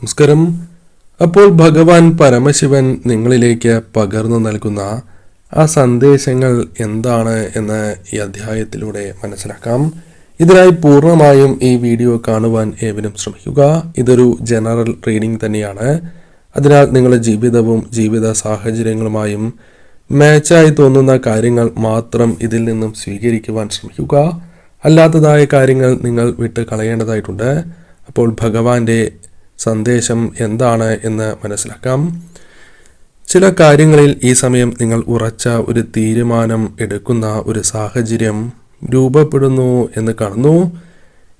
നമസ്കാരം. അപ്പോൾ ഭഗവാൻ പരമശിവൻ നിങ്ങളിലേക്ക് പകർന്നു നൽകുന്ന ആ സന്ദേശങ്ങൾ എന്താണ് എന്ന് ഈ അധ്യായത്തിലൂടെ മനസ്സിലാക്കാം. ഇതിനായി പൂർണമായും ഈ വീഡിയോ കാണുവാൻ ഏവരും ശ്രമിക്കുക. ഇതൊരു ജനറൽ റീഡിംഗ് തന്നെയാണ്. അതിനാൽ നിങ്ങളുടെ ജീവിതവും ജീവിത സാഹചര്യങ്ങളുമായും മാച്ചായി തോന്നുന്ന കാര്യങ്ങൾ മാത്രം ഇതിൽ നിന്നും സ്വീകരിക്കുവാൻ ശ്രമിക്കുക. അല്ലാത്തതായ കാര്യങ്ങൾ നിങ്ങൾ വിട്ട് കളയേണ്ടതായിട്ടുണ്ട്. അപ്പോൾ ഭഗവാന്റെ സന്ദേശം എന്താണ് എന്ന് മനസ്സിലാക്കാം. ചില കാര്യങ്ങളിൽ ഈ സമയം നിങ്ങൾ ഉറച്ച ഒരു തീരുമാനം എടുക്കുന്ന ഒരു സാഹചര്യം രൂപപ്പെടുന്നു എന്ന് കാണുന്നു.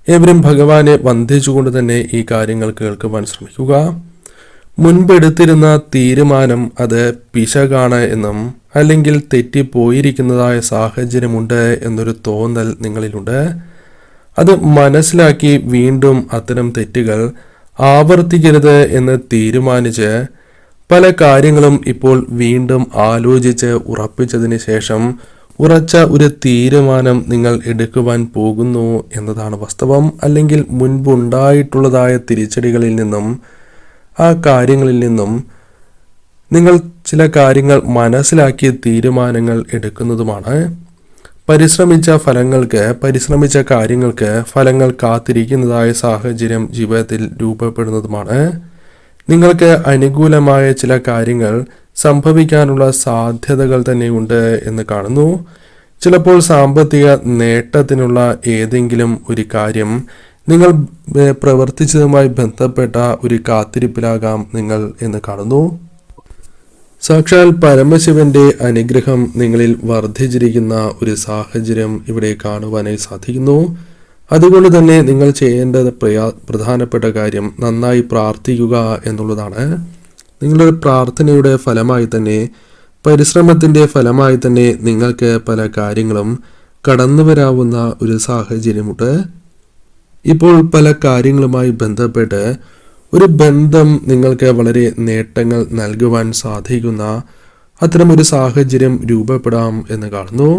ഏവരും ഭഗവാനെ വന്ദിച്ചുകൊണ്ട് തന്നെ ഈ കാര്യങ്ങൾ കേൾക്കുവാൻ ശ്രമിക്കുക. മുൻപെടുത്തിരുന്ന തീരുമാനം അത് പിശകാണ് എന്നും അല്ലെങ്കിൽ തെറ്റിപ്പോയിരിക്കുന്നതായ സാഹചര്യമുണ്ട് എന്നൊരു തോന്നൽ നിങ്ങളിലുണ്ട്. അത് മനസ്സിലാക്കി വീണ്ടും അത്തരം തെറ്റുകൾ ആവർത്തിക്കരുത് എന്ന് തീരുമാനിച്ച് പല കാര്യങ്ങളും ഇപ്പോൾ വീണ്ടും ആലോചിച്ച് ഉറപ്പിച്ചതിന് ശേഷം ഉറച്ച ഒരു തീരുമാനം നിങ്ങൾ എടുക്കുവാൻ പോകുന്നു എന്നതാണ് വാസ്തവം. അല്ലെങ്കിൽ മുൻപുണ്ടായിട്ടുള്ളതായ തിരിച്ചടികളിൽ നിന്നും ആ കാര്യങ്ങളിൽ നിന്നും നിങ്ങൾ ചില കാര്യങ്ങൾ മനസ്സിലാക്കിയ തീരുമാനങ്ങൾ എടുക്കുന്നതുമാണ്. പരിശ്രമിച്ച ഫലങ്ങൾക്ക് പരിശ്രമിച്ച കാര്യങ്ങൾക്ക് ഫലങ്ങൾ കാത്തിരിക്കുന്നതായ സാഹചര്യം ജീവിതത്തിൽ രൂപപ്പെടുന്നതുമാണ്. നിങ്ങൾക്ക് അനുകൂലമായ ചില കാര്യങ്ങൾ സംഭവിക്കാനുള്ള സാധ്യതകൾ തന്നെയുണ്ട് എന്ന് കാണുന്നു. ചിലപ്പോൾ സാമ്പത്തിക നേട്ടത്തിനുള്ള ഏതെങ്കിലും ഒരു കാര്യം നിങ്ങൾ പ്രവർത്തിച്ചതുമായി ബന്ധപ്പെട്ട ഒരു കാത്തിരിപ്പിലാകാം നിങ്ങൾ എന്ന് കാണുന്നു. സാക്ഷാൽ പരമശിവന്റെ അനുഗ്രഹം നിങ്ങളിൽ വർദ്ധിച്ചിരിക്കുന്ന ഒരു സാഹചര്യം ഇവിടെ കാണുവാനായി സാധിക്കുന്നു. അതുകൊണ്ട് തന്നെ നിങ്ങൾ ചെയ്യേണ്ടത് പ്രയാ പ്രധാനപ്പെട്ട കാര്യം നന്നായി പ്രാർത്ഥിക്കുക എന്നുള്ളതാണ്. നിങ്ങളുടെ പ്രാർത്ഥനയുടെ ഫലമായി തന്നെ പരിശ്രമത്തിന്റെ ഫലമായി തന്നെ നിങ്ങൾക്ക് പല കാര്യങ്ങളും കടന്നു വരാവുന്ന ഒരു സാഹചര്യമുണ്ട്. ഇപ്പോൾ പല കാര്യങ്ങളുമായി ബന്ധപ്പെട്ട് ഒരു ബന്ധം നിങ്ങൾക്ക് വളരെ നേട്ടങ്ങൾ നൽകുവാൻ സാധിക്കുന്ന അത്തരമൊരു സാഹചര്യം രൂപപ്പെടാം എന്ന് കാണുന്നു.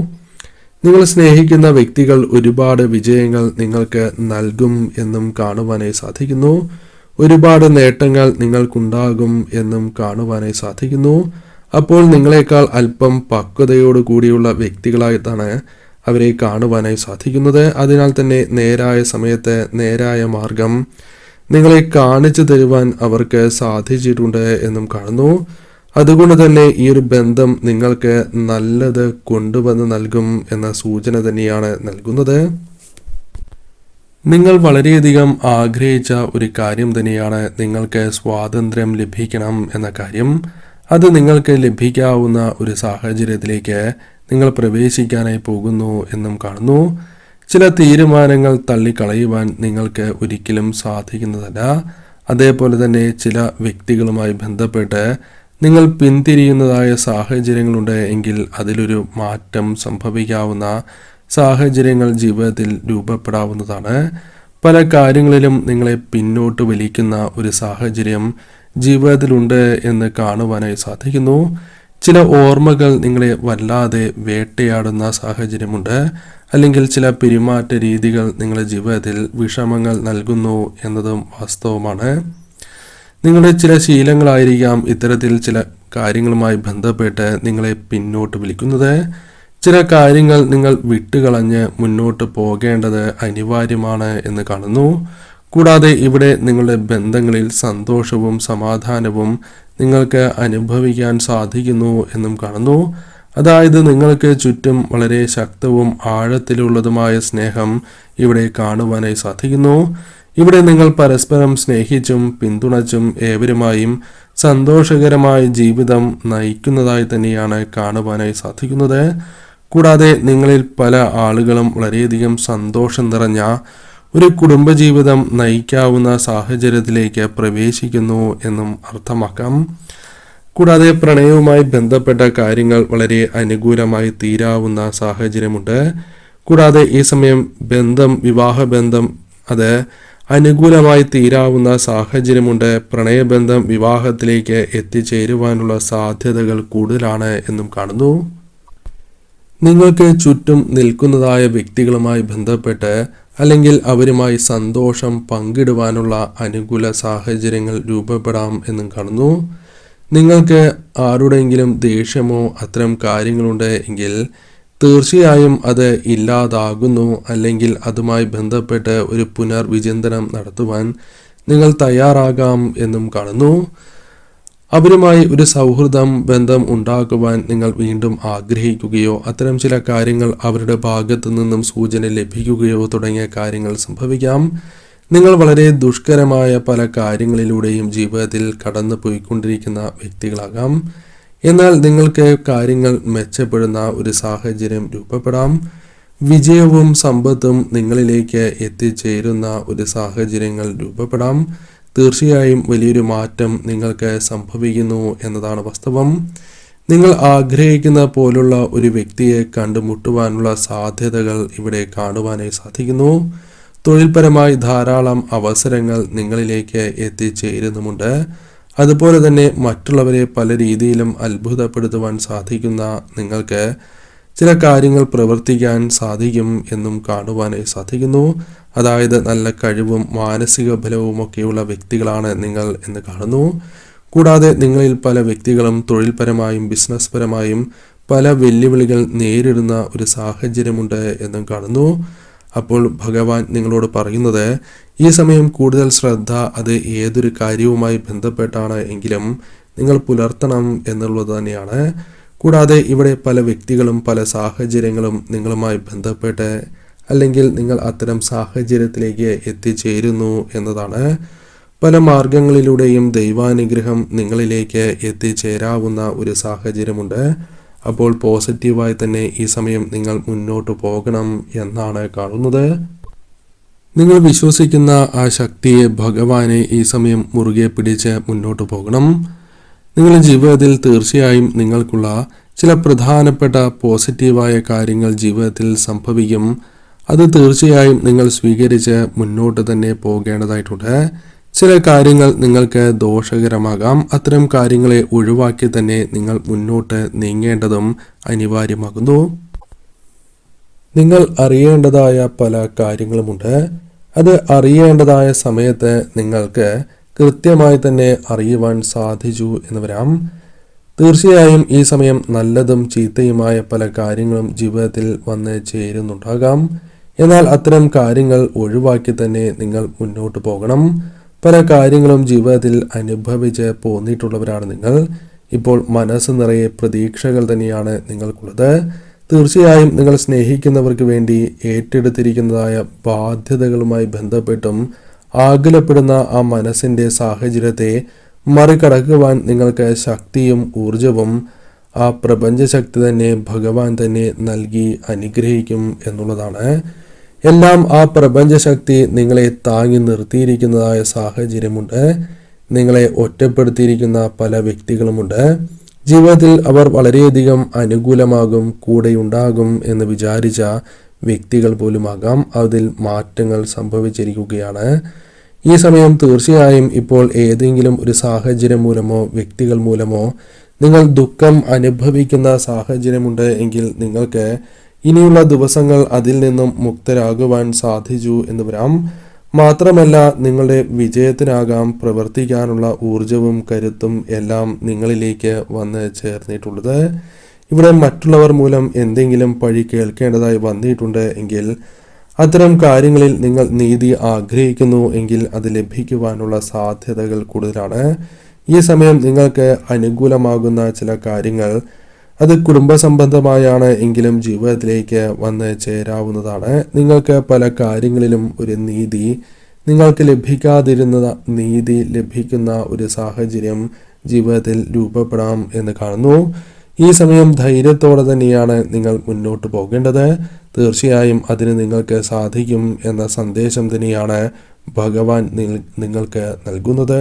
നിങ്ങൾ സ്നേഹിക്കുന്ന വ്യക്തികൾ ഒരുപാട് വിജയങ്ങൾ നിങ്ങൾക്ക് നൽകും എന്നും കാണുവാനായി സാധിക്കുന്നു. ഒരുപാട് നേട്ടങ്ങൾ നിങ്ങൾക്കുണ്ടാകും എന്നും കാണുവാനായി സാധിക്കുന്നു. അപ്പോൾ നിങ്ങളെക്കാൾ അല്പം പക്വതയോട് കൂടിയുള്ള വ്യക്തികളായിട്ടാണ് അവരെ കാണുവാനായി സാധിക്കുന്നത്. അതിനാൽ തന്നെ നേരായ സമയത്ത് നേരായ മാർഗം നിങ്ങളെ കാണിച്ചു തരുവാൻ അവർക്ക് സാധിച്ചിട്ടുണ്ട് എന്നും കാണുന്നു. അതുകൊണ്ട് തന്നെ ഈ ഒരു ബന്ധം നിങ്ങൾക്ക് നല്ലത് കൊണ്ടുവന്ന് നൽകും എന്ന സൂചന തന്നെയാണ് നൽകുന്നത്. നിങ്ങൾ വളരെയധികം ആഗ്രഹിച്ച ഒരു കാര്യം തന്നെയാണ് നിങ്ങൾക്ക് സ്വാതന്ത്ര്യം ലഭിക്കണം എന്ന കാര്യം. അത് നിങ്ങൾക്ക് ലഭിക്കാവുന്ന ഒരു സാഹചര്യത്തിലേക്ക് നിങ്ങൾ പ്രവേശിക്കാനായി പോകുന്നു എന്നും കാണുന്നു. ചില തീരുമാനങ്ങൾ തള്ളിക്കളയുവാൻ നിങ്ങൾക്ക് ഒരിക്കലും സാധിക്കുന്നതല്ല. അതേപോലെ തന്നെ ചില വ്യക്തികളുമായി ബന്ധപ്പെട്ട് നിങ്ങൾ പിന്തിരിയുന്നതായ സാഹചര്യങ്ങളുണ്ട് എങ്കിൽ അതിലൊരു മാറ്റം സംഭവിക്കാവുന്ന സാഹചര്യങ്ങൾ ജീവിതത്തിൽ രൂപപ്പെടാവുന്നതാണ്. പല കാര്യങ്ങളിലും നിങ്ങളെ പിന്നോട്ട് വലിക്കുന്ന ഒരു സാഹചര്യം ജീവിതത്തിലുണ്ട് എന്ന് കാണുവാനായി സാധിക്കുന്നു. ചില ഓർമ്മകൾ നിങ്ങളെ വല്ലാതെ വേട്ടയാടുന്ന സാഹചര്യമുണ്ട്. അല്ലെങ്കിൽ ചില പെരുമാറ്റ രീതികൾ നിങ്ങളുടെ ജീവിതത്തിൽ വിഷമങ്ങൾ നൽകുന്നു എന്നതും വാസ്തവമാണ്. നിങ്ങളുടെ ചില ശീലങ്ങളായിരിക്കാം ഇത്തരത്തിൽ ചില കാര്യങ്ങളുമായി ബന്ധപ്പെട്ട് നിങ്ങളെ പിന്നോട്ട് വിളിക്കുന്നത്. ചില കാര്യങ്ങൾ നിങ്ങൾ വിട്ടുകളഞ്ഞ് മുന്നോട്ട് പോകേണ്ടത് അനിവാര്യമാണ് എന്ന് കാണുന്നു. കൂടാതെ ഇവിടെ നിങ്ങളുടെ ബന്ധങ്ങളിൽ സന്തോഷവും സമാധാനവും നിങ്ങൾക്ക് അനുഭവിക്കാൻ സാധിക്കുന്നു എന്നും കാണുന്നു. അതായത് നിങ്ങൾക്ക് ചുറ്റും വളരെ ശക്തവും ആഴത്തിലുള്ളതുമായ സ്നേഹം ഇവിടെ കാണുവാനായി സാധിക്കുന്നു. ഇവിടെ നിങ്ങൾ പരസ്പരം സ്നേഹിച്ചും പിന്തുണച്ചും ഏവരുമായും സന്തോഷകരമായ ജീവിതം നയിക്കുന്നതായി തന്നെയാണ് കാണുവാനായി സാധിക്കുന്നത്. കൂടാതെ നിങ്ങളിൽ പല ആളുകളും വളരെയധികം സന്തോഷം നിറഞ്ഞ ഒരു കുടുംബജീവിതം നയിക്കാവുന്ന സാഹചര്യത്തിലേക്ക് പ്രവേശിക്കുന്നു എന്നും അർത്ഥമാക്കാം. കൂടാതെ പ്രണയവുമായി ബന്ധപ്പെട്ട കാര്യങ്ങൾ വളരെ അനുകൂലമായി തീരാവുന്ന സാഹചര്യമുണ്ട്. കൂടാതെ ഈ സമയം ബന്ധം വിവാഹബന്ധം അത് അനുകൂലമായി തീരാവുന്ന സാഹചര്യമുണ്ട്. പ്രണയബന്ധം വിവാഹത്തിലേക്ക് എത്തിച്ചേരുവാനുള്ള സാധ്യതകൾ കൂടുതലാണ് എന്നും കാണുന്നു. നിങ്ങൾക്ക് ചുറ്റും നിൽക്കുന്നതായ വ്യക്തികളുമായി ബന്ധപ്പെട്ട് അല്ലെങ്കിൽ അവരുമായി സന്തോഷം പങ്കിടുവാനുള്ള അനുകൂല സാഹചര്യങ്ങൾ രൂപപ്പെടാം എന്നും കാണുന്നു. നിങ്ങൾക്ക് ആരുടെയെങ്കിലും ദേഷ്യമോ അത്തരം കാര്യങ്ങളുണ്ട് എങ്കിൽ തീർച്ചയായും അത് ഇല്ലാതാകുന്നു. അല്ലെങ്കിൽ അതുമായി ബന്ധപ്പെട്ട് ഒരു പുനർവിചിന്തനം നടത്തുവാൻ നിങ്ങൾ തയ്യാറാകാം എന്നും കാണുന്നു. അവരുമായി ഒരു സൗഹൃദം ബന്ധം ഉണ്ടാക്കുവാൻ നിങ്ങൾ വീണ്ടും ആഗ്രഹിക്കുകയോ അത്തരം ചില കാര്യങ്ങൾ അവരുടെ ഭാഗത്തു നിന്നും സൂചന ലഭിക്കുകയോ തുടങ്ങിയ കാര്യങ്ങൾ സംഭവിക്കാം. നിങ്ങൾ വളരെ ദുഷ്കരമായ പല കാര്യങ്ങളിലൂടെയും ജീവിതത്തിൽ കടന്നു പോയിക്കൊണ്ടിരിക്കുന്ന വ്യക്തികളാകാം. എന്നാൽ നിങ്ങൾക്ക് കാര്യങ്ങൾ മെച്ചപ്പെടുന്ന ഒരു സാഹചര്യം രൂപപ്പെടാം. വിജയവും സമ്പത്തും നിങ്ങളിലേക്ക് എത്തിച്ചേരുന്ന ഒരു സാഹചര്യങ്ങൾ രൂപപ്പെടാം. തീർച്ചയായും വലിയൊരു മാറ്റം നിങ്ങൾക്ക് സംഭവിക്കുന്നു എന്നതാണ് വാസ്തവം. നിങ്ങൾ ആഗ്രഹിക്കുന്ന പോലുള്ള ഒരു വ്യക്തിയെ കണ്ടുമുട്ടുവാനുള്ള സാധ്യതകൾ ഇവിടെ കാണുവാനായി സാധിക്കുന്നു. തൊഴിൽപരമായി ധാരാളം അവസരങ്ങൾ നിങ്ങളിലേക്ക് എത്തിച്ചേരുന്നുമുണ്ട്. അതുപോലെ തന്നെ മറ്റുള്ളവരെ പല രീതിയിലും അത്ഭുതപ്പെടുത്തുവാൻ സാധിക്കുന്ന നിങ്ങൾക്ക് ചില കാര്യങ്ങൾ പ്രവർത്തിക്കാൻ സാധിക്കും എന്നും കാണുവാനായി സാധിക്കുന്നു. അതായത് നല്ല കഴിവും മാനസിക ബലവും ഒക്കെയുള്ള വ്യക്തികളാണ് നിങ്ങൾ എന്ന് കാണുന്നു. കൂടാതെ നിങ്ങളിൽ പല വ്യക്തികളും തൊഴിൽപരമായും ബിസിനസ് പരമായും പല വെല്ലുവിളികൾ നേരിടുന്ന ഒരു സാഹചര്യമുണ്ട് എന്നും കാണുന്നു. അപ്പോൾ ഭഗവാൻ നിങ്ങളോട് പറയുന്നത് ഈ സമയം കൂടുതൽ ശ്രദ്ധ അത് ഏതൊരു കാര്യവുമായി ബന്ധപ്പെട്ടാണ് എങ്കിലും നിങ്ങൾ പുലർത്തണം എന്നുള്ളത് തന്നെയാണ്. കൂടാതെ ഇവിടെ പല വ്യക്തികളും പല സാഹചര്യങ്ങളും നിങ്ങളുമായി ബന്ധപ്പെട്ട് അല്ലെങ്കിൽ നിങ്ങൾ അത്തരം സാഹചര്യത്തിലേക്ക് എത്തിച്ചേരുന്നു എന്നതാണ്. പല മാർഗങ്ങളിലൂടെയും ദൈവാനുഗ്രഹം നിങ്ങളിലേക്ക് എത്തിച്ചേരാവുന്ന ഒരു സാഹചര്യമുണ്ട്. അപ്പോൾ പോസിറ്റീവായി തന്നെ ഈ സമയം നിങ്ങൾ മുന്നോട്ട് പോകണം എന്നാണ് കാണുന്നത്. നിങ്ങൾ വിശ്വസിക്കുന്ന ആ ശക്തിയെ ഭഗവാനെ ഈ സമയം മുറുകെ പിടിച്ച് മുന്നോട്ട് പോകണം. നിങ്ങളുടെ ജീവിതത്തിൽ തീർച്ചയായും നിങ്ങൾക്കുള്ള ചില പ്രധാനപ്പെട്ട പോസിറ്റീവായ കാര്യങ്ങൾ ജീവിതത്തിൽ സംഭവിക്കും. അത് തീർച്ചയായും നിങ്ങൾ സ്വീകരിച്ച് മുന്നോട്ട് തന്നെ പോകേണ്ടതായിട്ടുണ്ട്. ചില കാര്യങ്ങൾ നിങ്ങൾക്ക് ദോഷകരമാകാം. അത്തരം കാര്യങ്ങളെ ഒഴിവാക്കി തന്നെ നിങ്ങൾ മുന്നോട്ട് നീങ്ങേണ്ടതും അനിവാര്യമാകുന്നു. നിങ്ങൾ അറിയേണ്ടതായ പല കാര്യങ്ങളുമുണ്ട്. അത് അറിയേണ്ടതായ സമയത്ത് നിങ്ങൾക്ക് കൃത്യമായി തന്നെ അറിയുവാൻ സാധിച്ചു എന്ന് വരാം. തീർച്ചയായും ഈ സമയം നല്ലതും ചീത്തയുമായ പല കാര്യങ്ങളും ജീവിതത്തിൽ വന്ന് ചേരുന്നുണ്ടാകാം. എന്നാൽ അത്തരം കാര്യങ്ങൾ ഒഴിവാക്കി തന്നെ നിങ്ങൾ മുന്നോട്ട് പോകണം. പല കാര്യങ്ങളും ജീവിതത്തിൽ അനുഭവിച്ച് പോന്നിട്ടുള്ളവരാണ് നിങ്ങൾ. ഇപ്പോൾ മനസ്സ് നിറയെ പ്രതീക്ഷകൾ തന്നെയാണ് നിങ്ങൾക്കുള്ളത്. തീർച്ചയായും നിങ്ങൾ സ്നേഹിക്കുന്നവർക്ക് വേണ്ടി ഏറ്റെടുത്തിരിക്കുന്നതായ ബാധ്യതകളുമായി ബന്ധപ്പെട്ടും ആകുലപ്പെടുന്ന ആ മനസ്സിന്റെ സാഹചര്യത്തെ മറികടക്കുവാൻ നിങ്ങൾക്ക് ശക്തിയും ഊർജവും ആ പ്രപഞ്ചശക്തി തന്നെ ഭഗവാൻ തന്നെ നൽകി അനുഗ്രഹിക്കും എന്നുള്ളതാണ്. എല്ലാം ആ പ്രപഞ്ചശക്തി നിങ്ങളെ താങ്ങി നിർത്തിയിരിക്കുന്നതായ സാഹചര്യമുണ്ട്. നിങ്ങളെ ഒറ്റപ്പെടുത്തിയിരിക്കുന്ന പല വ്യക്തികളുമുണ്ട്. ജീവിതത്തിൽ അവർ വളരെയധികം അനുകൂലമാകും കൂടെയുണ്ടാകും എന്ന് വിചാരിച്ച വ്യക്തികൾ പോലുമാകാം. അതിൽ മാറ്റങ്ങൾ സംഭവിച്ചിരിക്കുകയാണ്. ഈ സമയം തീർച്ചയായും ഇപ്പോൾ ഏതെങ്കിലും ഒരു സാഹചര്യം മൂലമോ വ്യക്തികൾ മൂലമോ നിങ്ങൾ ദുഃഖം അനുഭവിക്കുന്ന സാഹചര്യമുണ്ട് എങ്കിൽ നിങ്ങൾക്ക് ഇനിയുള്ള ദിവസങ്ങൾ അതിൽ നിന്നും മുക്തരാകുവാൻ സാധിച്ചു എന്ന് വരാം. മാത്രമല്ല നിങ്ങളുടെ വിജയത്തിനാകാം പ്രവർത്തിക്കാനുള്ള ഊർജവും കരുത്തും എല്ലാം നിങ്ങളിലേക്ക് വന്ന് ചേർന്നിട്ടുള്ളത്. ഇവിടെ മറ്റുള്ളവർ മൂലം എന്തെങ്കിലും പഴി കേൾക്കേണ്ടതായി വന്നിട്ടുണ്ട് എങ്കിൽ അത്തരം കാര്യങ്ങളിൽ നിങ്ങൾ നീതി ആഗ്രഹിക്കുന്നു എങ്കിൽ അത് ലഭിക്കുവാനുള്ള സാധ്യതകൾ കൂടുതലാണ്. ഈ സമയം നിങ്ങൾക്ക് അനുകൂലമാകുന്ന ചില കാര്യങ്ങൾ അത് കുടുംബ സംബന്ധമായാണ് എങ്കിലും ജീവിതത്തിലേക്ക് വന്ന് ചേരാവുന്നതാണ്. നിങ്ങൾക്ക് പല കാര്യങ്ങളിലും ഒരു നീതി നിങ്ങൾക്ക് ലഭിക്കാതിരുന്ന നീതി ലഭിക്കുന്ന ഒരു സാഹചര്യം ജീവിതത്തിൽ രൂപപ്പെടാം എന്ന് കാണുന്നു. ഈ സമയം ധൈര്യത്തോടെ തന്നെയാണ് നിങ്ങൾ മുന്നോട്ട് പോകേണ്ടത്. തീർച്ചയായും അതിന് നിങ്ങൾക്ക് സാധിക്കും എന്ന സന്ദേശം തന്നെയാണ് ഭഗവാൻ നിങ്ങൾക്ക് നൽകുന്നത്.